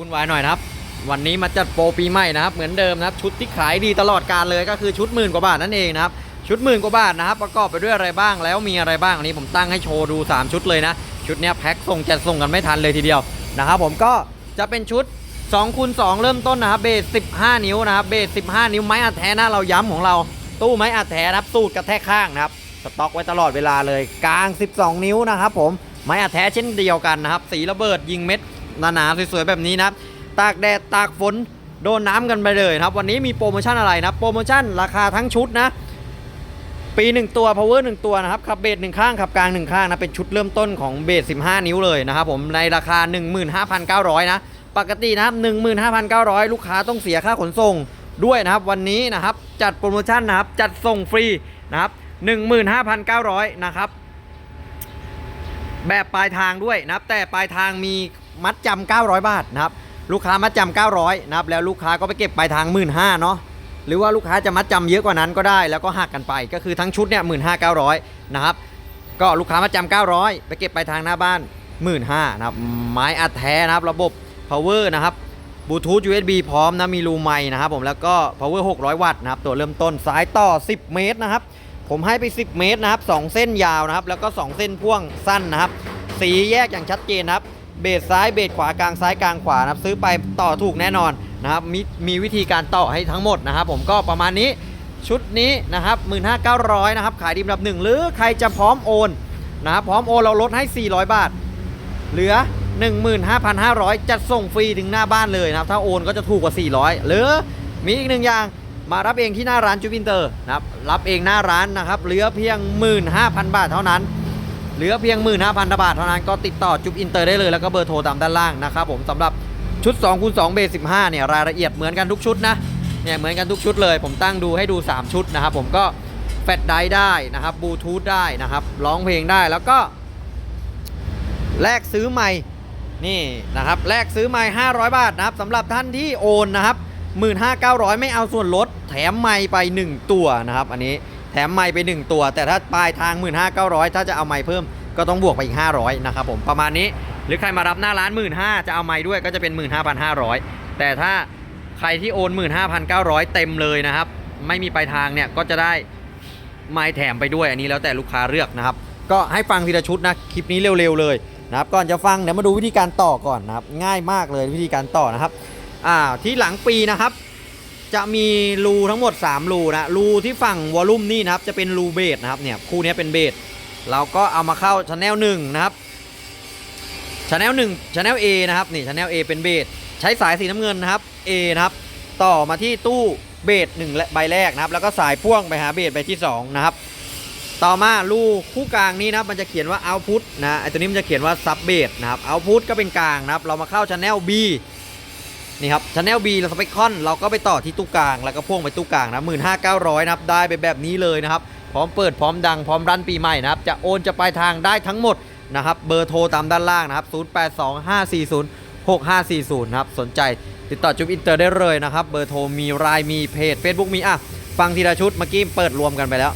วุ่นวายหน่อยนะครับ วันนี้มาจัดโปรปีใหม่นะครับ เหมือนเดิมนะครับ ชุดที่ขายดีตลอดการเลยก็คือชุดหมื่นกว่าบาทนั่นเองนะครับ ชุดหมื่นกว่าบาทนะครับ ประกอบไปด้วยอะไรบ้างแล้วมีอะไรบ้างอันนี้ผมตั้งให้โชว์ดู 3 ชุดเลยนะ ชุดเนี้ยแพ็คส่งจะส่งกันไม่ทันเลยทีเดียวนะครับ ผมก็จะเป็นชุด2คูณ2เริ่มต้นนะครับเบส15 นิ้วนะครับเบส15 นิ้วไม้อัดแท้นะเราย้ำของเรา ตู้ไม้อัดแท้นะครับสูตรกระแทกข้างนะครับสต็อกไว้ตลอดเวลาเลยกลาง 12 นิ้วนะครับผมไม้อัดแท้เช่นเดียวกันนะครับสีระเบิดยิงเม็ด หนาๆสวยๆแบบนี้นะครับตากแดดตากฝนโดนน้ำกันไปเลยนะครับ วันนี้มีโปรโมชั่นอะไรนะโปรโมชั่นราคาทั้งชุดนะ ปี 1 ตัว power 1 ตัวนะครับขับเบส1ข้างขับกลาง1ข้างนะเป็นชุดเริ่มต้นของเบส15 นิ้วเลยนะครับผมในราคา 15,900 นะ ปกตินะครับ15,900 ลูกค้าต้องเสียค่าขนส่งด้วยนะครับ วันนี้นะครับจัดโปรโมชั่นนะครับจัดส่งฟรีนะครับ15,900 นะครับแบบปลายทางด้วยนะครับแต่ปลายทางมี มัดจำ900 บาทนะครับลูกค้ามัดจำ900นะครับแล้วลูกค้าก็ไปเก็บปลายทาง 1 5ื่นเนาะหรือว่าลูกค้าจะมัดจำเยอะกว่านั้นก็ได้ แล้วก็หักกันไปก็คือทั้งชุดเนี่ยหมื่นห้าเก้าร้อยนะครับก็ลูกค้ามัดจำ900 ไปเก็บปลายทางหน้าบ้าน 1 5ื่นนะครับไม้อัดแท้นะครับระบบ power นะครับบลูทูธ USB พร้อมนะมีรูไมค์นะครับผมแล้วก็ power 600 วัตต์นะครับตัวเริ่มต้นสายต่อ 10 เมตรนะครับผมให้ไป 10 เมตรนะครับ2เส้นยาวนะครับแล้วก็ 2 เส้นพ่วงสั้นนะครับสีแยกอย่างชัดเจนนะครับ เบสซ้ายเบสขวากลางซ้ายกลางขวานะครับซื้อไปต่อถูกแน่นอนนะครับมีมีวิธีการต่อให้ทั้งหมดนะครับผมก็ประมาณนี้ชุดนี้นะครับ15,900นะครับขายดีอันดับหนึ่งหรือใครจะพร้อมโอนนะครับพร้อมโอนเราลดให้ 400 บาท เหลือ 15,500 จัดส่งฟรีถึงหน้าบ้านเลยนะครับถ้าโอนก็จะถูกกว่า 400 หรือมีอีกหนึ่งอย่างมารับเองที่หน้าร้านจูบินเตอร์นะครับรับเองหน้าร้านนะครับเหลือเพียง 15,000 บาทเท่านั้น เหลือเพียง 15,000บาทเท่านั้นก็ติดต่อจุบอินเตอร์ได้เลยแล้วก็เบอร์โทรตามด้านล่างนะครับผมสำหรับชุด2คูณ2เบส15เนี่ยรายละเอียดเหมือนกันทุกชุดนะเนี่ยเหมือนกันทุกชุดเลย ผมตั้งดูให้ดู 3 ชุดนะครับผมก็แฟลชไดร์ได้นะครับบลูทูธได้นะครับร้องเพลงได้แล้วก็ แลกซื้อใหม่นี่นะครับแลกซื้อใหม่500 บาทนะครับสำหรับท่านที่โอนนะครับ 15,900 ไม่เอาส่วนลดแถมไม้ไป 1 ตัวนะครับ อันนี้ แถมไม้ไป 1 ตัว แต่ถ้าปลายทาง 15,900 ถ้าจะเอาไม้เพิ่มก็ต้องบวกไปอีก 500 นะครับผมประมาณนี้ หรือใครมารับหน้าร้าน 15,000จะเอาไม้ด้วยก็จะเป็น 15,500 แต่ถ้าใครที่โอน 15,900 เต็มเลยนะครับ ไม่มีปลายทางเนี่ยก็จะได้ไม้แถมไปด้วยอันนี้แล้วแต่ลูกค้าเลือกนะครับ ก็ให้ฟังทีละชุดนะคลิปนี้เร็วๆเลยนะครับก่อนจะฟังเดี๋ยวมาดูวิธีการต่อก่อนนะครับง่ายมากเลยวิธีการต่อนะครับอ่าที่หลังปีนะครับ จะมีรูทั้งหมด 3 รูนะรูที่ฝั่งวอลลุ่มนี่นะครับจะเป็นรูเบสนะครับเนี่ยคู่นี้เป็นเบสเราก็เอามาเข้าชแนลหนึ่งนะครับชแนลหนึ่งชแนล A นะครับนี่ชแนล A เป็นเบสใช้สายสีน้ำเงินนะครับ A นะครับต่อมาที่ตู้เบสหนึ่งใบแรกนะครับแล้วก็สายพ่วงไปหาเบสใบที่สองนะครับ ต่อมารูคู่กลางนี้นะครับมันจะเขียนว่า output นะไอตัวนี้มันจะเขียนว่า sub bass นะครับ output ก็เป็นกลางนะครับเรามาเข้า channel B นี่ครับ channel B เราสเปคคอนเราก็ไปต่อที่ตู้กลาง แล้วก็พ่วงไปตู้กลางนะ15,900นะครับได้ไปแบบนี้เลยนะครับ พร้อมเปิดพร้อมดังพร้อมรันปีใหม่นะครับ จะโอนจะปลายทางได้ทั้งหมดนะครับ เบอร์โทรตามด้านล่างนะครับ 0825406540 นะครับ สนใจติดต่อจุ๊บอินเตอร์ได้เลยนะครับ เบอร์โทรมีรายมีเพจ Facebook มีอะ ฟังทีละชุดเมื่อกี้เปิดรวมกันไปแล้ว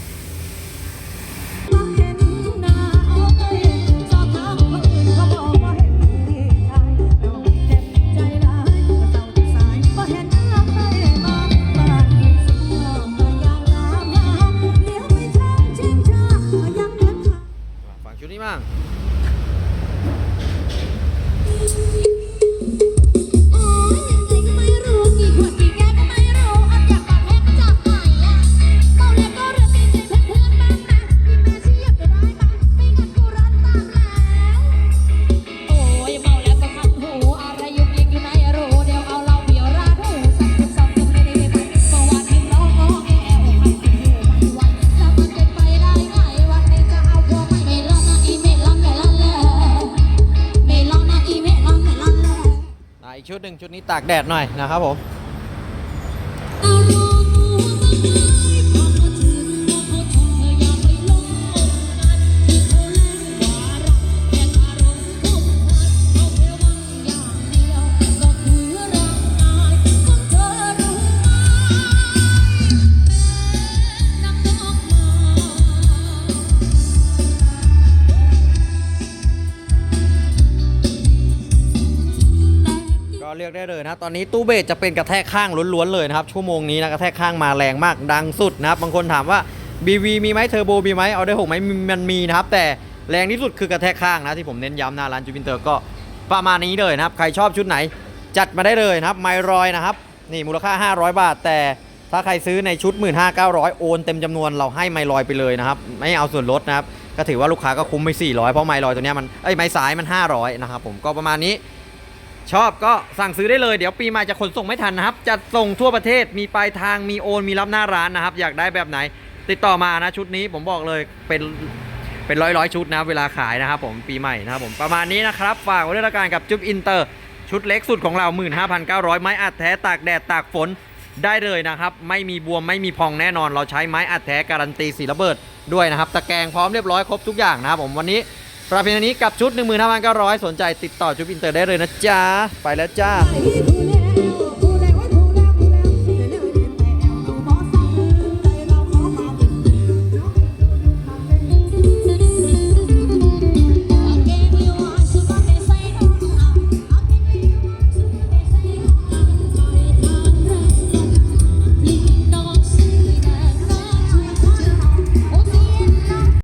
ึงชุดนี้ตากแดดหน่อยนะครับผม ได้เลยนะตอนนี้ตู้เบสจะเป็นกระแทกข้างล้วนๆเลยนะครับชั่วโมงนี้นะกระแทกข้างมาแรงมากดังสุดนะครับบางคนถามว่า BV มีไหมเทอร์โบมีไหมเอาได้หกไหมมันมีนะครับแต่แรงที่สุดคือกระแทกข้างนะที่ผมเน้นย้ำหนะร้านจูปินเตอร์ก็ประมาณนี้เลยนะครับใครชอบชุดไหนจัดมาได้เลยนะครับไมรอยนะครับนี่มูลค่า 500 บาท แต่ถ้าใครซื้อในชุด 15,900 โอนเต็มจำนวนเราให้ไมลอยไปเลยนะครับไม่เอาส่วนลดนะครับก็ถือว่าลูกค้าก็คุ้มไป 400 เพราะไมลอยตัวเนี้ยมันเอ้ไมสายมัน 500 นะครับผมก็ประมาณนี้ ชอบก็สั่งซื้อได้เลยเดี๋ยวปีใหม่จะขนส่งไม่ทันนะครับจัดส่งทั่วประเทศมีปลายทางมีโอนมีรับหน้าร้านนะครับ อยากได้แบบไหน ติดต่อมานะชุดนี้ผมบอกเลยเป็นเป็นร้อยร้อยชุดนะเวลาขายนะครับผมปีใหม่นะครับผมประมาณนี้นะครับฝากไว้ด้วยละกันกับจุ๊บอินเตอร์ชุดเล็กสุดของเรา 15,900 ไม้อัดแท้ตากแดดตากฝนได้เลยนะครับ ไม่มีบวมไม่มีพองแน่นอน เราใช้ไม้อัดแท้การันตีสีระเบิดด้วยนะครับ ตะแกรงพร้อมเรียบร้อยครบทุกอย่างนะครับผมวันนี้ ประเพณีนี้กับชุด 15,900 สนใจติดต่อชุดอินเตอร์ได้เลยนะจ๊ะ ไปแล้วจ้า